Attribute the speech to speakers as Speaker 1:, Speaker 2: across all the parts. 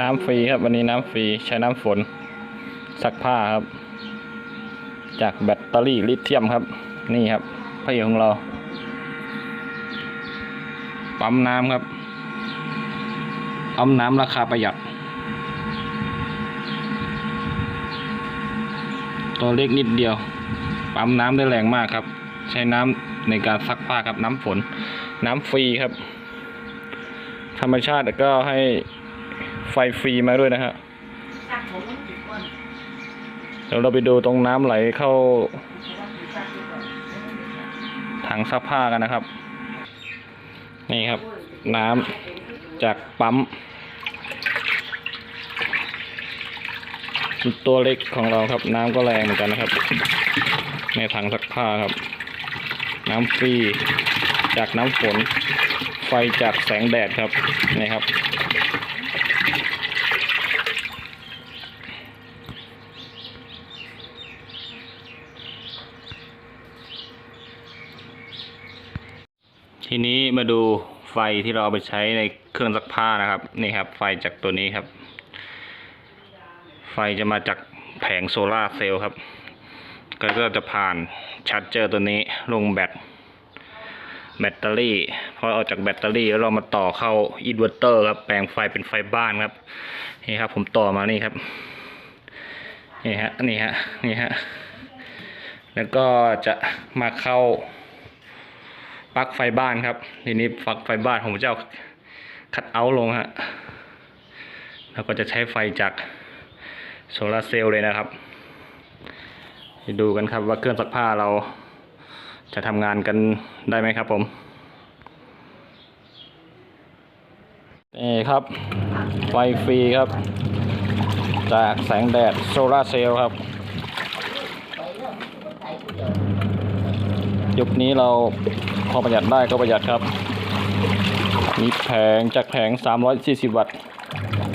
Speaker 1: น้ำฟรีครับวันนี้น้ำฟรีใช้น้ำฝนซักผ้าครับ จากแบตเตอรี่ลิเธียมครับ นี่ครับพระเอกของเรา ปั๊มน้ำครับปั๊มน้ำราคาประหยัด ตัวเล็กนิดเดียว ปั๊มน้ำได้แรงมากครับ ใช้น้ำในการซักผ้าครับน้ำฝน น้ำฟรีครับ ธรรมชาติก็ให้ ไฟฟรีมาด้วยนะฮะเดี๋ยวเราไปดูตรงน้ำไหลเข้าถังซักผ้ากันนะครับ นี่ครับ น้ำจากปั๊มตัวเล็กของเราครับ น้ำก็แรงเหมือนกันนะครับ ในถังซักผ้าครับ น้ำฟรีจากน้ำฝน ไฟจากแสงแดดครับนี่ครับ ทีนี้มาดูไฟที่เราเอาไปใช้ในเครื่องซักผ้านะครับนี่ครับ ไฟจากตัวนี้ครับ ไฟจะมาจากแผงโซลาร์เซลล์ครับก็ก็จะผ่านชาร์จเจอร์ตัวนี้ลงแบต แบตเตอรี่ พอออกจากแบตเตอรี่แล้วเรามาต่อเข้าอินเวอร์เตอร์ครับแปลงไฟเป็นไฟบ้านครับนี่ครับ ผมต่อมานี่ครับนี่ฮะนี่ฮะนี่ฮะแล้วก็จะมาเข้าปลั๊กไฟบ้านครับ ทีนี้ปลั๊กไฟบ้านผมจะเอาคัดเอาท์ลงฮะแล้วก็จะใช้ไฟจากโซลาเซลล์เลยนะครับไปดูกันครับว่าเครื่องซักผ้าเรา จะทำงานกันได้ไหมครับผมนี่ครับไฟฟรีครับ จากแสงแดดโซลาร์เซลล์ครับ ยุคนี้เราพอประหยัดได้ก็ประหยัดครับ มีแผงจากแผง 340 วัตต์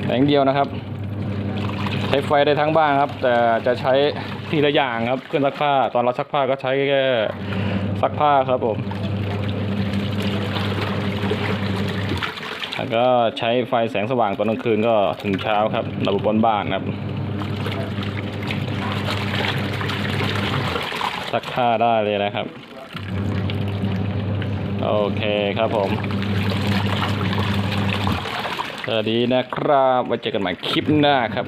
Speaker 1: แผงเดียวนะครับ ใช้ไฟได้ทั้งบ้านครับ แต่จะใช้ทีละอย่างครับเครื่องซักผ้า ตอนเราซักผ้าก็ใช้แค่ ซักผ้าครับผม แล้วก็ใช้ไฟแสงสว่างตอนกลางคืนก็ถึงเช้าครับระบบบนบ้านครับ ซักผ้าได้เลยนะครับ โอเคครับผมสวัสดีนะครับไว้เจอกันใหม่คลิปหน้าครับ